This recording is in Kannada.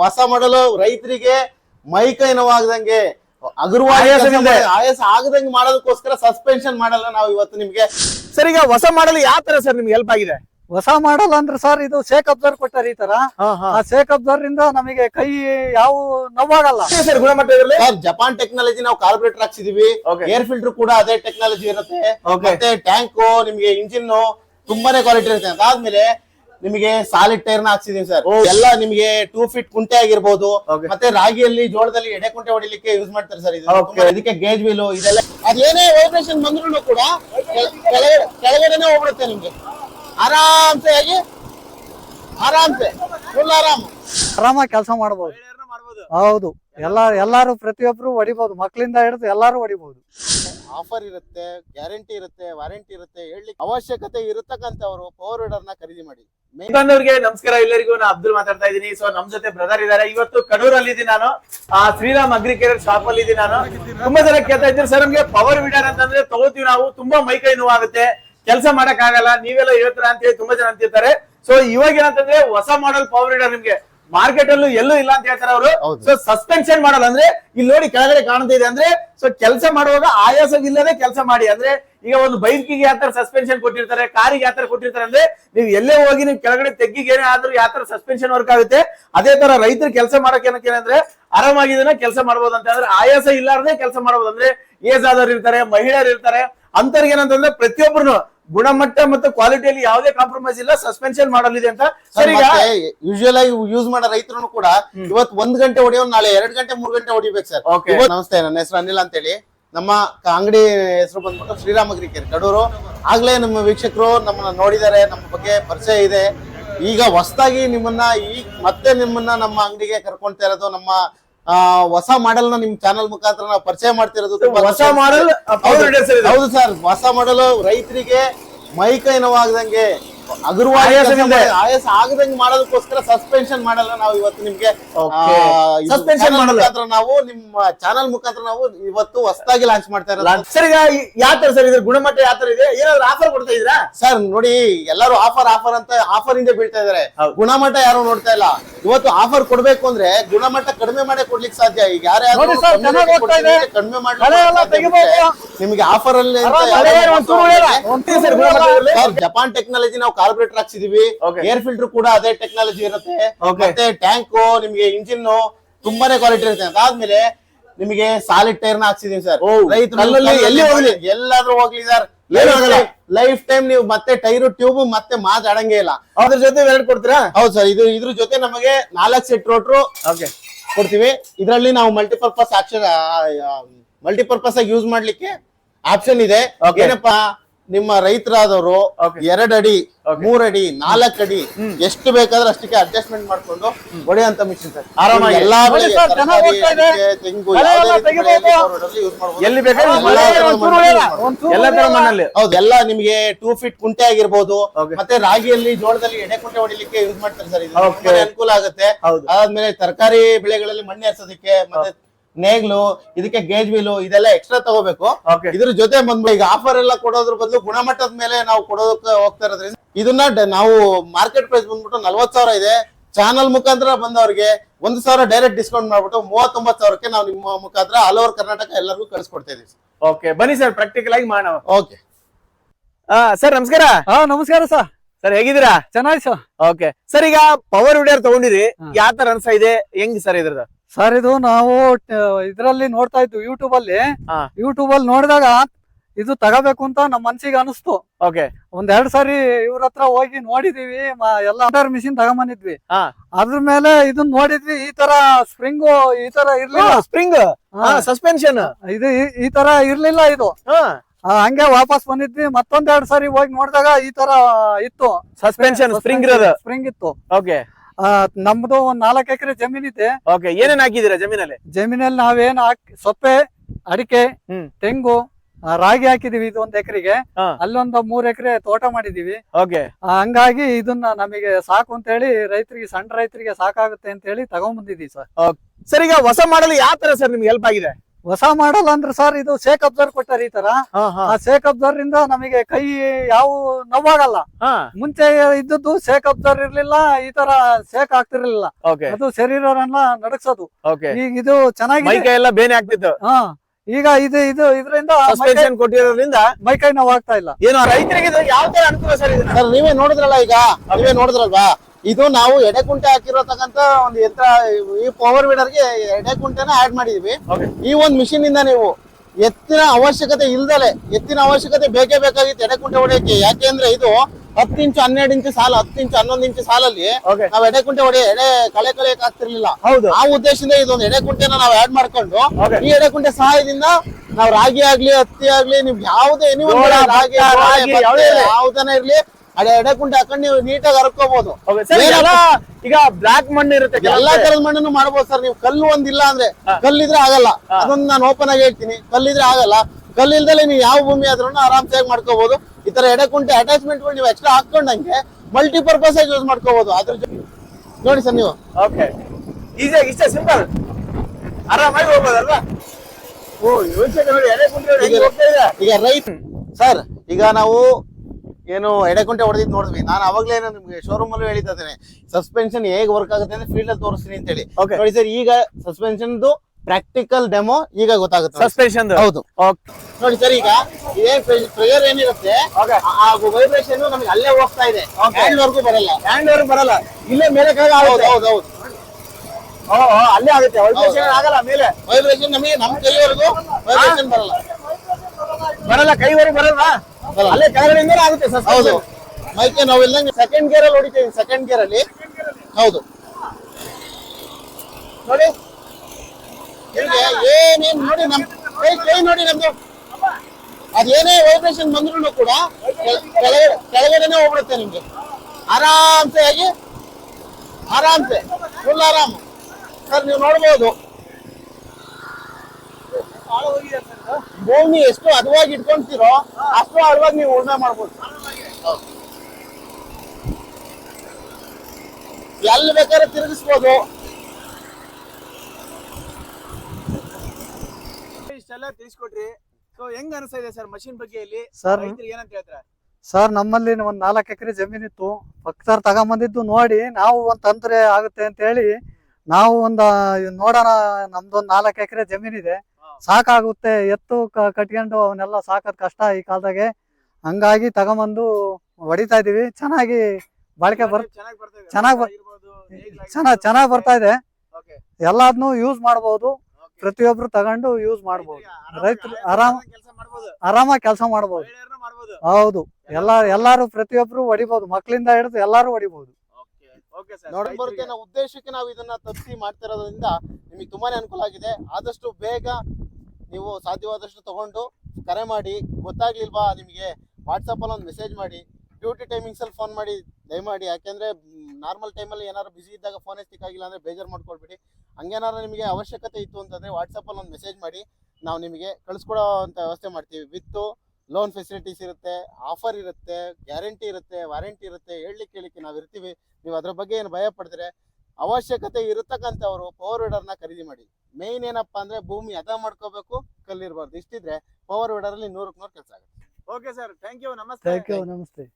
ಹೊಸ ಮಾಡಲು ರೈತರಿಗೆ ಮೈ ಕೈ ನೋವಾಗದಂಗೆ ಆಯಾಸ ಆಗದಂಗೆ ಮಾಡೋದಕ್ಕೋಸ್ಕರ ಸಸ್ಪೆನ್ಷನ್ ಮಾಡಲ್ಲ ನಾವು ಇವತ್ತು ನಿಮ್ಗೆ. ಸರ್ ಈಗ ಹೊಸ ಮಾಡಲ್ ಯಾವ ತರ ಸರ್ ನಿಮ್ಗೆ ಹೆಲ್ಪ್ ಆಗಿದೆ? ಹೊಸ ಮಾಡಲ್ ಅಂದ್ರೆ ಸರ್ ಇದು ಶೇಕ್ ಅಬ್ಸರ್ ಕೊಟ್ಟಾರ ಈ ತರ. ಆ ಶೇಕ್ ಅಬ್ಸರ್ ಇಂದ ನಮಗೆ ಕೈ ಯಾವ ನೋವಾಗಲ್ಲ. ಸರ್ ಗುಣಮಟ್ಟ ಇದರಲ್ಲಿ ಸರ್ ಜಪಾನ್ ಟೆಕ್ನಾಲಜಿ ನಾವು ಕಾರ್ಪೊರೇಟರ್ ಹಾಕ್ಸಿದೀವಿ. ಏರ್ ಫಿಲ್ಟರ್ ಕೂಡ ಅದೇ ಟೆಕ್ನಾಲಜಿ ಇರುತ್ತೆ. ಮತ್ತೆ ಟ್ಯಾಂಕ್ ನಿಮ್ಗೆ ಇಂಜಿನ್ ತುಂಬಾನೇ ಕ್ವಾಲಿಟಿ ಇರುತ್ತೆ. ಅದಾದ್ಮೇಲೆ ನಿಮಗೆ ಸಾಲಿಡ್ ಟೈರ್ನ ಹಾಕ್ಸಿದೀವಿ ಸರ್ ಎಲ್ಲ ನಿಮಗೆ ಟೂ ಫೀಟ್ ಕುಂಟೆ ಆಗಿರ್ಬೋದು. ಮತ್ತೆ ರಾಗಿಯಲ್ಲಿ ಜೋಳದಲ್ಲಿ ಎಡೆ ಕುಂಟೆ ಹೊಡಿಲಿಕ್ಕೆ ಯೂಸ್ ಮಾಡ್ತಾರೆ ಸರ್ ಇದು. ಇದಕ್ಕೆ ಗೇಜ್ ವೀಲು ಇದೆಲ್ಲ ಅದೇನೇ ವೈಬ್ರೇಷನ್ ಬಂದ್ರು ಕೂಡ ಕೆಳ- ಕೆಳಗಡೆ ಕೆಳಗಡೆನೆ ಹೋಗ್ಬಿಡುತ್ತೆ ನಿಮ್ಗೆ. ಆರಾಮ್ಸೆ ಆಗಿ ಆರಾಮ್ಸೆ ಫುಲ್ ಆರಾಮ್. ಆರಾಮಾಗಿ ಕೆಲಸ ಮಾಡಬಹುದು ಹೌದು. ಎಲ್ಲ ಎಲ್ಲಾರು ಪ್ರತಿಯೊಬ್ರು ಹೊಡಿಬಹುದು ಮಕ್ಕಳಿಂದ ಹಿಡಿದು ಎಲ್ಲಾರು ಹೊಡಿಬಹುದು ಆಫರ್ ಇರುತ್ತೆ ಗ್ಯಾರಂಟಿ ಇರುತ್ತೆ ವಾರಂಟಿ ಇರುತ್ತೆ ಹೇಳಲಿಕ್ಕೆ ಅವಶ್ಯಕತೆ ಇರತಕ್ಕಂಥವ್ರು ಪವರ್ ವಿಡರ್ನ ಖರೀದಿ ಮಾಡಿ. ಬಂದವ್ರಿಗೆ ನಮಸ್ಕಾರ. ಎಲ್ಲರಿಗೂ ನಾ ಅಬ್ದುಲ್ ಮಾತಾಡ್ತಾ ಇದ್ದೀನಿ. ಸೊ ನಮ್ ಜೊತೆ ಬ್ರದರ್ ಇದಾರೆ ಇವತ್ತು ಕಡೂರಲ್ಲಿ ಇದ್ದೀನಿ ನಾನು. ಆ ಶ್ರೀರಾಮ್ ಅಗ್ರಿಕೇರ್ ಶಾಪ್ ಅಲ್ಲಿ ಇದ್ದೀನಿ ನಾನು. ತುಂಬಾ ಜನ ಕೇಳ್ತಾ ಇದ್ದೀನಿ ಸರ್ ನಮ್ಗೆ ಪವರ್ ವಿಡರ್ ಅಂತಂದ್ರೆ ತಗೋತೀವಿ ನಾವು. ತುಂಬಾ ಮೈ ಕೈ ನೋವಾಗುತ್ತೆ. ಕೆಲಸ ಮಾಡಕ್ ಆಗಲ್ಲ ನೀವೆಲ್ಲ ಹೇಳ್ತೀರಾ ಅಂತ ಹೇಳಿ ತುಂಬಾ ಜನ ಅಂತಿರ್ತಾರೆ. ಸೊ ಇವಾಗ ಏನಂತಂದ್ರೆ ಹೊಸ ಮಾಡೆಲ್ ಪವರ್ ವಿಡರ್ ನಿಮ್ಗೆ. ಮಾರ್ಕೆಟ್ ಅಲ್ಲೂ ಎಲ್ಲೂ ಇಲ್ಲ ಅಂತ ಹೇಳ್ತಾರೆ ಅವರು. ಸೊ ಸಸ್ಪೆನ್ಷನ್ ಮಾಡಲ್ಲ ಅಂದ್ರೆ ಇಲ್ಲಿ ನೋಡಿ ಕೆಳಗಡೆ ಕಾಣ್ತಾ ಇದೆ ಅಂದ್ರೆ ಸೊ ಕೆಲಸ ಮಾಡುವಾಗ ಆಯಾಸವಿಲ್ಲದೆ ಕೆಲಸ ಮಾಡಿ. ಅಂದ್ರೆ ಈಗ ಒಂದು ಬೈಕಿಗೆ ಗೆ ತರ ಸಸ್ಪೆನ್ಷನ್ ಕೊಟ್ಟಿರ್ತಾರೆ ಕಾರಿಗೆ ಯಾತರ ಕೊಟ್ಟಿರ್ತಾರೆ ಅಂದ್ರೆ ನೀವು ಎಲ್ಲೇ ಹೋಗಿ ನೀವು ಕೆಳಗಡೆ ತೆಗ್ಗಿಗೆ ಏನೇ ಆದ್ರೂ ಯಾವ ತರ ಸಸ್ಪೆನ್ಷನ್ ವರ್ಕ್ ಆಗುತ್ತೆ ಅದೇ ತರ ರೈತರು ಕೆಲಸ ಮಾಡೋಕೆ ಏನಕ್ಕೆ ಏನಂದ್ರೆ ಆರಾಮಾಗಿ ಇದನ್ನ ಕೆಲಸ ಮಾಡಬಹುದು ಅಂತ. ಅಂದ್ರೆ ಆಯಾಸ ಇಲ್ಲಾರ್ದೆ ಕೆಲಸ ಮಾಡಬಹುದು ಅಂದ್ರೆ ಏಜ್ ಆದವ್ರು ಇರ್ತಾರೆ ಮಹಿಳೆಯರು ಇರ್ತಾರೆ ಅಂತವ್ರಿಗೆ ಏನಂತಂದ್ರೆ ಪ್ರತಿಯೊಬ್ಬರು ಗುಣಮಟ್ಟ ಮತ್ತು ಕ್ವಾಲಿಟಿಯಲ್ಲಿ ಯಾವುದೇ ಕಾಂಪ್ರಮೈಸ್ ಇಲ್ಲ ಸಸ್ಪೆನ್ಷನ್ ಮಾಡಲಿದೆ ಇದೆ ಅಂತ ಸರ್ ಯೂಶುವಲ್ ಆಗಿ ಯೂಸ್ ಮಾಡೋ ರೈತರು ಕೂಡ ಇವತ್ತು ಒಂದ್ ಗಂಟೆ ಹೊಡೆಯೋ ನಾಳೆ ಎರಡ್ ಗಂಟೆ ಮೂರ್ ಗಂಟೆ ಹೊಡಿಬೇಕು ಸರ್. ನಮಸ್ತೆ ನನ್ನ ಹೆಸರು ಅನಿಲ್ ಅಂತ ಹೇಳಿ ನಮ್ಮ ಅಂಗಡಿ ಹೆಸರು ಬಂದ್ಬಿಟ್ಟು ಶ್ರೀರಾಮ ಅಗ್ರಿಕೇರ್ ಕಡೂರು. ಆಗ್ಲೇ ನಮ್ಮ ವೀಕ್ಷಕರು ನಮ್ಮನ್ನ ನೋಡಿದ್ದಾರೆ ನಮ್ಮ ಬಗ್ಗೆ ಪರಿಚಯ ಇದೆ. ಈಗ ಹೊಸದಾಗಿ ನಿಮ್ಮನ್ನ ಈ ಮತ್ತೆ ನಿಮ್ಮನ್ನ ನಮ್ಮ ಅಂಗಡಿಗೆ ಕರ್ಕೊಂತ ಇರೋದು ನಮ್ಮ ಹೊಸ ಮಾಡೆಲ್ನ ನಿಮ್ ಚಾನಲ್ ಮುಖಾಂತರ ನಾವು ಪರಿಚಯ ಮಾಡ್ತಿರೋದು ಹೊಸ power ಹೌದು. ಸರ್ ಹೊಸ ಮಾಡಲು ರೈತರಿಗೆ ಮೈ ಕೈ ನೋವಾಗದಂಗೆ ಆಯಾಸ ಆಗದಂಗೆ ಮಾಡೋದಕ್ಕೋಸ್ಕರ ಸಸ್ಪೆನ್ಷನ್ ಮಾಡಲ್ಲ ನಾವು ಇವತ್ತು ನಿಮ್ಗೆ ಮಾಡಲ್ಲ. ಮುಖಾಂತರ ನಾವು ನಿಮ್ಮ ಚಾನಲ್ ಮುಖಾಂತರ ನಾವು ಇವತ್ತು ಹೊಸದಾಗಿ ಲಾಂಚ್ ಮಾಡ್ತಾ ಇರೋದು. ಸರ್ ಈಗ ಯಾವ ತರ ಸರ್ ಇದ್ರ ಗುಣಮಟ್ಟ ಯಾವ ತರ ಇದೆ? ಏನಾದ್ರು ಆಫರ್ ಕೊಡ್ತಾ ಇದ್ದೀರಾ? ಸರ್ ನೋಡಿ ಎಲ್ಲರೂ ಆಫರ್ ಆಫರ್ ಅಂತ ಆಫರ್ ಇಂದ ಬೀಳ್ತಾ ಇದಾರೆ ಗುಣಮಟ್ಟ ಯಾರು ನೋಡ್ತಾ ಇಲ್ಲ. ಇವತ್ತು ಆಫರ್ ಕೊಡ್ಬೇಕು ಅಂದ್ರೆ ಗುಣಮಟ್ಟ ಕಡಿಮೆ ಮಾಡೇ ಕೊಡ್ಲಿಕ್ಕೆ ಸಾಧ್ಯ. ಈಗ ಯಾರೇ. ಕಡಿಮೆ ಮಾಡಿ ನಿಮಗೆ. ಆಫರ್ ಅಲ್ಲಿ ಜಪಾನ್ ಟೆಕ್ನಾಲಜಿ ನಾವು ಕಾರ್ಬೊರೇಟರ್ ಹಾಕ್ಸಿದೀವಿ. ಏರ್ ಫಿಲ್ಟರ್ ಕೂಡ ಅದೇ ಟೆಕ್ನಾಲಜಿ ಇರುತ್ತೆ. ಮತ್ತೆ ಟ್ಯಾಂಕ್ ನಿಮ್ಗೆ ಇಂಜಿನ್ ತುಂಬಾನೇ ಕ್ವಾಲಿಟಿ ಇರುತ್ತೆ. ಅದಾದ್ಮೇಲೆ ನಿಮಗೆ ಸಾಲಿಡ್ ಟೈರ್ನ ಹಾಕ್ಸಿದೀವಿ ಸರ್ ಎಲ್ಲಿ ಹೋಗ್ಲಿ? ಎಲ್ಲಾದ್ರೂ ಹೋಗ್ಲಿ ಸರ್ ಲೈಫ್ ಟೈಮ್ ನೀವು ಮತ್ತೆ ಟೈರ್ ಟ್ಯೂಬ್ ಮತ್ತೆ ಮಾತಾಡಂಗೇ ಇಲ್ಲ. ಅದ್ರ ಜೊತೆ ಎರಡು ಕೊಡ್ತೀರಾ? ಹೌದು ಸರ್ ಇದು ಇದ್ರ ಜೊತೆ ನಮಗೆ ನಾಲ್ಕು ಸೆಟ್ ರೋಟ್ರು ಓಕೆ ಕೊಡ್ತೀವಿ. ಇದರಲ್ಲಿ ನಾವು ಮಲ್ಟಿಪರ್ಪಸ್ ಆಕ್ಷನ್ ಮಲ್ಟಿಪರ್ಪಸ್ ಆಗಿ ಯೂಸ್ ಮಾಡ್ಲಿಕ್ಕೆ ಆಪ್ಷನ್ ಇದೆ. ಏನಪ್ಪಾ? ನಿಮ್ಮ ರೈತರಾದವರು ಎರಡಡಿ ಮೂರಡಿ ಅಡಿ Okay. ಮೂರ್ ಅಡಿ ನಾಲ್ಕ್ ಅಡಿ ಎಷ್ಟು ಬೇಕಾದ್ರೆ ಅಷ್ಟಕ್ಕೆ ಅಡ್ಜಸ್ಟ್ಮೆಂಟ್ ಮಾಡ್ಕೊಂಡು ಹೊಡೆಯುವಂತ ಮಿಷಿನ್ ಸರ್. ಆರಾಮಾಗಿ. ಎಲ್ಲಾ ತೆಂಗು ಎಲ್ಲ ಹೌದು ಎಲ್ಲ ನಿಮಗೆ ಟೂ ಫೀಟ್ ಕುಂಟೆ ಆಗಿರ್ಬೋದು. ಮತ್ತೆ ರಾಗಿಯಲ್ಲಿ ಜೋಳದಲ್ಲಿ ಎಡೆ ಕುಂಟೆ ಹೊಡಿಲಿಕ್ಕೆ ಯೂಸ್ ಮಾಡ್ತಾರೆ ಸರ್. ಇದು ಅನುಕೂಲ ಆಗುತ್ತೆ. ಅದಾದ್ಮೇಲೆ ತರಕಾರಿ ಬೆಳೆಗಳಲ್ಲಿ ಮಣ್ಣು ಎರ್ಸೋದಕ್ಕೆ ಮತ್ತೆ ನೇಗ್ಲು ಇದಕ್ಕೆ ಗೇಜ್ ವೀಲು ಇದೆಲ್ಲ ಎಕ್ಸ್ಟ್ರಾ ತಗೋಬೇಕು. ಇದ್ರ ಜೊತೆ ಬಂದ್ಬಿಟ್ಟು ಈಗ ಆಫರ್ ಎಲ್ಲ ಕೊಡೋದ್ರ ಬದಲು ಗುಣಮಟ್ಟದ ಮೇಲೆ ನಾವು ಕೊಡೋದಕ್ಕೆ ಹೋಗ್ತಾ ಇರೋದ್ರಿಂದ ಇದನ್ನ ನಾವು ಮಾರ್ಕೆಟ್ ಪ್ರೈಸ್ ಬಂದ್ಬಿಟ್ಟು ನಲ್ವತ್ ಸಾವಿರ ಇದೆ. ಚಾನಲ್ ಮುಖಾಂತರ ಬಂದವರಿಗೆ ಒಂದು ಸಾವಿರ ಡೈರೆಕ್ಟ್ ಡಿಸ್ಕೌಂಟ್ ಮಾಡ್ಬಿಟ್ಟು ಮೂವತ್ತೊಂಬತ್ತು ಸಾವಿರಕ್ಕೆ ನಾವು ನಿಮ್ಮ ಮುಖಾಂತರ ಆಲ್ ಓವರ್ ಕರ್ನಾಟಕ ಎಲ್ಲರಿಗೂ ಕಳಿಸ್ಕೊಡ್ತಾ ಇದೀವಿ ಓಕೆ ಬನ್ನಿ ಸರ್ ಪ್ರಾಕ್ಟಿಕಲ್ ಆಗಿ ಮಾಡೋಣ. ಓಕೆ ಸರ್ ನಮಸ್ಕಾರ. ಹಾ ನಮಸ್ಕಾರ ಸರ್ ಸರ್ ಹೇಗಿದ್ದೀರಾ? ಚೆನ್ನಾಗಿ ಸರ್ ಓಕೆ ಸರ್ ಈಗ ಪವರ್ ವಿಡಿಯರ್ ತಗೊಂಡಿರಿ. ಯಾವ ತರ ಅನ್ಸ ಇದೆ? ಹೆಂಗ್ ಸರ್ ಇದ್ರದ್ದು? ಸರ್ ಇದು ನಾವು ಇದರಲ್ಲಿ ನೋಡ್ತಾ ಇದ್ವಿ ಯೂಟ್ಯೂಬ್ ಅಲ್ಲಿ. ಹಾ. ಯೂಟ್ಯೂಬ್ ಅಲ್ಲಿ ನೋಡಿದಾಗ ಇದು ತಗೋಬೇಕು ಅಂತ ನಮ್ ಮನ್ಸಿಗೆ ಅನಿಸ್ತು. ಓಕೆ ಒಂದ್ ಎರಡ್ ಸಾರಿ ಇವ್ರ ಹತ್ರ ಹೋಗಿ ನೋಡಿದೀವಿ ಮ- ಎಲ್ಲ ಮಿಷಿನ್ ತಗೊಂಬಂದಿದ್ವಿ. ಹಾ. ಅದ್ರ ಮೇಲೆ ಇದನ್ನ ನೋಡಿದ್ವಿ ಈ ತರ ಸ್ಪ್ರಿಂಗು ಈ ತರ ಇರ್ಲಿಲ್ಲ. ಸ್ಪ್ರಿಂಗ್ ಹಾ. ಸಸ್ಪೆನ್ಷನ್ ಇದು ಈ- ಈ ತರ ಇರ್ಲಿಲ್ಲ ಇದು. ಆ, ಹಂಗೆ ವಾಪಸ್ ಬಂದಿದ್ವಿ ಮತ್ತೊಂದ್ ಎರಡ್ ಸಾರಿ ಹೋಗಿ ನೋಡಿದಾಗ ಈ ತರ ಇತ್ತು. ಸಸ್ಪೆನ್ಷನ್ ಸ್ಪ್ರಿಂಗ್ ಇರೋದು. ಸ್ಪ್ರಿಂಗ್ ಇತ್ತು. ಓಕೆ ಆ, ನಮ್ದು ಒಂದ್ ನಾಲ್ಕು ಎಕರೆ ಜಮೀನ್ ಇದೆ. ಓಕೆ ಏನೇನ್ ಹಾಕಿದೀರಾ ಜಮೀನಲ್ಲಿ? ಜಮೀನಲ್ಲಿ ನಾವೇನ್ ಹಾಕಿ ಸೊಪ್ಪೆ ಅಡಿಕೆ ಹ್ಮ್. ತೆಂಗು ಆ, ರಾಗಿ ಹಾಕಿದೀವಿ ಇದು ಒಂದ್ ಎಕರೆಗೆ. ಹಾ. ಅಲ್ಲೊಂದು ಮೂರ್ ಎಕರೆ ತೋಟ ಮಾಡಿದೀವಿ. ಓಕೆ ಆ, ಹಂಗಾಗಿ ಇದನ್ನ ನಮಗೆ ಸಾಕು ಅಂತ ಹೇಳಿ ರೈತರಿಗೆ ಸಣ್ಣ ರೈತರಿಗೆ ಸಾಕಾಗುತ್ತೆ ಅಂತ ಹೇಳಿ ತಗೊಂಡ್ಬಂದಿದೀವಿ ಸರ್. ಸರ್ ಈಗ ಹೊಸ ಮಾಡಲು ಯಾವ ತರ ಸರ್ ನಿಮ್ಗೆ ಹೆಲ್ಪ್ ಆಗಿದೆ? ಹೊಸ ಮಾಡಲ್ ಅಂದ್ರೆ ಸರ್ ಇದು ಶೇಕ್ ಅಬ್ಸರ್ ಕೊಟ್ಟಾರ ಈ ತರ. ಹಾ ಹಾ. ಆ ಶೇಕ್ ಅಬ್ಸರ್ ಇಂದ ನಮಗೆ ಕೈ ಯಾವ ನೋವಾಗಲ್ಲ. ಹಾ. ಮುಂಚೆ ಇದ್ದದ್ದು ಶೇಕ್ ಅಬ್ಸರ್ ಇರ್ಲಿಲ್ಲ ಈ ತರ ಶೇಕ್ ಆಗ್ತಿರ್ಲಿಲ್ಲ. ಅದು ಶರೀರವನ್ನ ನಡಕ್ಸೋದು ಓಕೆ ಈಗ ಇದು ಚೆನ್ನಾಗಿ ಎಲ್ಲ ಬೇನೆ ಆಗ್ತಿತ್ತು. ಹಾ. ಈಗ ಇದು ಇದು ಇದರಿಂದ ಸಸ್ಪೆನ್ಷನ್ ಕೊಟ್ಟಿರೋದ್ರಿಂದ ಮೈ ಕೈ ನೋವು ಆಗ್ತಾ ಇಲ್ಲ. ಏನು ರೈತರಿಗೆ ಯಾವ ತರ ಅನುಕೂಲ ಸರ್ ಸರ್ ನೀವೇ ನೋಡಿದ್ರಲ್ಲ ಈಗ? ನೀವೇ ನೋಡಿದ್ರಲ್ವಾ? ಇದು ನಾವು ಎಡೆಕುಂಟೆ ಹಾಕಿರತಕ್ಕಂತ ಒಂದು ಯಂತ್ರ ಈ ಪವರ್ ವೀಡರ್ಗೆ ಎಡೆಕುಂಟೆನ ಆಡ್ ಮಾಡಿದೀವಿ. ಈ ಒಂದು ಮಿಷಿನ್ ಇಂದ ನೀವು ಎತ್ತಿನ ಅವಶ್ಯಕತೆ ಇಲ್ದಲೆ ಎತ್ತಿನ ಅವಶ್ಯಕತೆ ಬೇಕೇ ಬೇಕಾಗಿತ್ತು ಎಡೆಕುಂಟೆ ಹೊಡೆಯಕ್ಕೆ. ಯಾಕೆಂದ್ರೆ ಇದು ಹತ್ತು ಇಂಚು ಹನ್ನೆರಡು ಇಂಚು ಸಾಲ ಹತ್ತು ಇಂಚು ಹನ್ನೊಂದು ಇಂಚು ಸಾಲಲ್ಲಿ ನಾವು ಎಡೆಕುಂಟೆ ಹೊಡೆ ಎಡೆ ಕಳೆ ಕಳೆಯಕ್ ಆಗ್ತಿರ್ಲಿಲ್ಲ. ಹೌದು. ಆ ಉದ್ದೇಶದಿಂದ ಇದೊಂದು ಎಡೆಕುಂಟೆನ ನಾವು ಆಡ್ ಮಾಡ್ಕೊಂಡು. ಈ ಎಡೆಕುಂಟೆ ಸಹಾಯದಿಂದ ನಾವು ರಾಗಿ ಆಗ್ಲಿ ಹತ್ತಿ ಆಗ್ಲಿ ನಿಮ್ಗೆ ಯಾವುದೇ ಎನಿ ರಾಗಿ ಯಾವುದೇ ಇರ್ಲಿ. ಅಡೆ ಎಡೆಕುಂಟೆ ಹಾಕೊಂಡು ನೀವು ನೀಟಾಗಿ ಹರ್ಕೋಬಹುದು ಈಗ ಬ್ಲಾಕ್ ಮಣ್ಣು ಇರುತ್ತೆ ಎಲ್ಲಾ ತರದ ಮಣ್ಣನ್ನು ಮಾಡಬಹುದು ಸರ್ ನೀವು ಕಲ್ಲು ಒಂದಿಲ್ಲ ಅಂದ್ರೆ ಕಲ್ಲಿದ್ರೆ ಆಗಲ್ಲ. ಅದನ್ನ ನಾನು ಓಪನ್ ಆಗಿ ಹೇಳ್ತೀನಿ. ಕಲ್ಲಿದ್ರೆ ಆಗಲ್ಲ. ಕಲ್ಲಿಲ್ದಲೆ ನೀವು ಯಾವ ಭೂಮಿ ಆದ್ರೂ ಆರಾಮ್ಸಾಗಿ ಮಾಡ್ಕೋಬಹುದು ಈ ತರ ಎಡೆಕುಂಟೆ ಅಟ್ಯಾಚ್ಮೆಂಟ್ ನೀವು ಎಕ್ಸ್ಟ್ರಾ ಹಾಕೊಂಡಂಗೆ ಮಲ್ಟಿಪರ್ಪಸ್ ಆಗಿ ಯೂಸ್ ಮಾಡ್ಕೋಬಹುದು ಅದ್ರ ಜೊತೆ ನೋಡಿ ಸರ್ ನೀವು. ಓಕೆ ಈಸಿಯಾಗಿ ಇಷ್ಟೇ ಸಿಂಪಲ್ ಆರಾಮಾಗಿ ಹೋಗ್ಬೋದಲ್ವಾ? ಓ ಯೋಚನೆ ನೋಡಿ ಈಗ ರೈತ ಸರ್ ಈಗ ನಾವು ಏನು ಎಡೆಕುಂಟೆ ಹೊಡೆದಿದ್ದು ನೋಡಿದ್ವಿ. ನಾನು ಅವಾಗ್ಲೇ ನಿಮ್ಗೆ ಶೋರೂಮ್ ಅಲ್ಲೂ ಹೇಳಿದ್ದೇನೆ ಸಸ್ಪೆನ್ಷನ್ ಹೇಗೆ ವರ್ಕ್ ಆಗುತ್ತೆ ಅಂತ ಫೀಲ್ಡ್ ಅಲ್ಲಿ ತೋರಿಸ್ತೀನಿ ಅಂತ ಹೇಳಿ. ನೋಡಿ ಸರ್ ಈಗ ಸಸ್ಪೆನ್ಷನ್ ಪ್ರಾಕ್ಟಿಕಲ್ ಡೆಮೋ ಈಗ ಗೊತ್ತಾಗುತ್ತೆ ಸಸ್ಪೆನ್ಷನ್ ಹೌದು. ನೋಡಿ ಸರ್ ಈಗ ಇದೇ ಪ್ರೆಷರ್ ಏನಿರುತ್ತೆ. ಆ- ವೈಬ್ರೇಷನ್ ನಮಗೆ ಅಲ್ಲೇ ಹೋಗ್ತಾ ಇದೆ. ಹ್ಯಾಂಡ್ ವರ್ಗೂ ಬರಲ್ಲ. ಹ್ಯಾಂಡ್ ಓವರ್ ಬರಲ್ಲ. ಇಲ್ಲೇ ಮೇಲೆ ಹೌದು ಹೌದು ಹೌದು. ಅಲ್ಲೇ ಆಗುತ್ತೆ. ವೈಬ್ರೇಷನ್ ಆಗಲ್ಲ ಮೇಲೆ. ವೈಬ್ರೇಷನ್ ನಮಗೆ ನಮ್ಮ ಕೈವರೆಗೂ ವೈಬ್ರೇಷನ್ ಬರಲ್ಲ. ಬರಲ್ಲ ಕೈವರೆಗೆ ಬರಲ್ಲ. ಅಲ್ಲೇ ಕೆಳಗಡೆಯಿಂದ ಆಗುತ್ತೆ ಸರ್ ಹೌದು. ಮೈಕೆ ನಾವು ಇಲ್ಲಂಗೆ ಸೆಕೆಂಡ್ ಗೇರ್ ಅಲ್ಲಿ ಹೊಡಿತೀವಿ ಸೆಕೆಂಡ್ ಗೇರ್ ಅಲ್ಲಿ. ಹೌದು. ನೋಡಿ. ನಿಮ್ಗೆ ಏನೇನ್ ನೋಡಿ ನಮ್ ಕೈ ಕೈ ನೋಡಿ ನಮ್ದು ಅದೇನೇ ವೈಬ್ರೇಷನ್ ಬಂದ್ರು ಕೂಡ ಕೆಳ- ಕೆಳಗಡೆ ಕೆಳಗಡೆನೆ ಹೋಗ್ಬಿಡುತ್ತೆ ನಿಮ್ಗೆ. ಆರಾಮ್ಸೆ ಆಗಿ ಆರಾಮ್ಸೆ. ಫುಲ್ ಆರಾಮ್. ಸರ್ ನೀವು ನೋಡ್ಬೋದು. ಭೂಮಿ ಎಷ್ಟು ಹದವಾಗಿ ಇಟ್ಕೊಂತೀರೋ ಅಷ್ಟು ಹದವಾಗಿ ನೀವು ಉಳ್ಮೆ ಮಾಡ್ಬೋದು. ಎಲ್ಲಿ ಬೇಕಾದ್ರೆ ತಿರುಗಿಸ್ಬೋದು. ಇಷ್ಟೆಲ್ಲ ತಿಳಿಸ್ಕೊಟ್ರಿ. ಸೊ ಹೆಂಗ್ ಅನಿಸ್ತಾ ಸರ್ ಮಷಿನ್ ಬಗ್ಗೆ ಇಲ್ಲಿ? ಸರ್ ರೈತರಿಗೆ ಏನಂತ ಹೇಳ್ತಾರೆ? ಸರ್ ನಮ್ಮಲ್ಲಿ ಒಂದ್ ನಾಲ್ಕು ಎಕರೆ ಜಮೀನಿತ್ತು ಭಕ್ತರು ತಗೊಂಬಂದಿದ್ದು ನೋಡಿ ನಾವು ಒಂದ್ ತೊಂದರೆ ಆಗುತ್ತೆ ಅಂತ ಹೇಳಿ ನಾವು ಒಂದ್ ನೋಡೋಣ ನಮ್ದೊಂದ್ ನಾಲ್ಕು ಎಕರೆ ಜಮೀನಿದೆ ಸಾಕಾಗುತ್ತೆ ಎತ್ತು ಕ- ಕಟ್ಕೊಂಡು ಅವನ್ನೆಲ್ಲ ಸಾಕೋದ್ ಕಷ್ಟ ಈ ಕಾಲದಾಗೆ. ಹಂಗಾಗಿ ತಗೊಂಬಂದು ಹೊಡಿತಾ ಇದೀವಿ. ಚೆನ್ನಾಗಿ ಬಾಳಿಕೆ ಬರ್ ಚೆನ್ನಾಗಿ ಚೆನ್ನಾಗಿ ಚೆನ್ನಾಗ್ ಬರ್ತಾ ಇದೆ. ಎಲ್ಲಾದ್ನು ಯೂಸ್ ಮಾಡಬಹುದು. ಪ್ರತಿಯೊಬ್ರು ತಗೊಂಡು ಯೂಸ್ ಮಾಡಬಹುದು ರೈತರು ಆರಾಮ ಆರಾಮಾಗಿ ಕೆಲಸ ಮಾಡಬಹುದು ಹೌದು. ಎಲ್ಲ ಎಲ್ಲಾರು ಪ್ರತಿಯೊಬ್ರು ಹೊಡಿಬಹುದು ಮಕ್ಕಳಿಂದ ಹಿಡಿದು ಎಲ್ಲಾರು ಹೊಡಿಬಹುದು ಓಕೆ. Okay sir. ನೋಡಕ್ ಬರುತ್ತೆ. ಉದ್ದೇಶಕ್ಕೆ ನಾವು ಇದನ್ನ ತಪ್ಪಿಸಿ ಮಾಡ್ತಿರೋದ್ರಿಂದ ನಿಮಗೆ ತುಂಬಾನೇ ಅನುಕೂಲ ಆಗಿದೆ. ಆದಷ್ಟು ಬೇಗ ನೀವು ಸಾಧ್ಯವಾದಷ್ಟು ತಗೊಂಡು ಕರೆ ಮಾಡಿ, ಗೊತ್ತಾಗ್ಲಿಲ್ವಾ ನಿಮಗೆ? ವಾಟ್ಸಪ್ಪಲ್ಲಿ ಒಂದು ಮೆಸೇಜ್ ಮಾಡಿ ಡ್ಯೂಟಿ ಟೈಮಿಂಗ್ಸಲ್ಲಿ ಫೋನ್ ಮಾಡಿ, ದಯಮಾಡಿ. ಯಾಕೆಂದರೆ ನಾರ್ಮಲ್ ಟೈಮಲ್ಲಿ ಏನಾದ್ರು ಬಿಸಿ ಇದ್ದಾಗ ಫೋನ್ ಎತ್ತಿಕ್ಕಾಗಿಲ್ಲ ಅಂದರೆ ಬೇಜಾರು ಮಾಡ್ಕೊಳ್ಬಿಡಿ. ಹಂಗೇನಾರು ನಿಮಗೆ ಅವಶ್ಯಕತೆ ಇತ್ತು ಅಂತಂದರೆ ವಾಟ್ಸಪ್ಪಲ್ಲಿ ಒಂದು ಮೆಸೇಜ್ ಮಾಡಿ, ನಾವು ನಿಮಗೆ ಕಳಿಸ್ಕೊಡೋ ಅಂತ ವ್ಯವಸ್ಥೆ ಮಾಡ್ತೀವಿ. ವಿತ್ತು ಲೋನ್ ಫೆಸಿಲಿಟೀಸ್ ಇರುತ್ತೆ ಆಫರ್ ಇರುತ್ತೆ ಗ್ಯಾರಂಟಿ ಇರುತ್ತೆ ವಾರಂಟಿ ಇರುತ್ತೆ, ಹೇಳಲಿಕ್ಕೆ ಕೇಳಿಕ್ಕೆ ನಾವು ಇರ್ತೀವಿ. ನೀವು ಅದ್ರ ಬಗ್ಗೆ ಏನು ಭಯ ಪಡ್ತೀರೆ ಅವಶ್ಯಕತೆ ಇರತಕ್ಕಂಥವ್ರು ಪವರ್ ವೀಡರ್ನ ಖರೀದಿ ಮಾಡಿ. ಮೇನ್ ಏನಪ್ಪಾ ಅಂದ್ರೆ ಭೂಮಿ ಅದ ಮಾಡ್ಕೋಬೇಕು ಕಲ್ಲಿರ್ಬಾರ್ದು. ಇಷ್ಟಿದ್ರೆ ಪವರ್ ವೀಡರ್ ಅಲ್ಲಿ ನೂರಕ್ಕೆ ನೂರು ಕೆಲಸ ಆಗುತ್ತೆ. ಓಕೆ ಸರ್ ಥ್ಯಾಂಕ್ ಯು ನಮಸ್ತೆ. ಥ್ಯಾಂಕ್ ಯು ನಮಸ್ತೆ.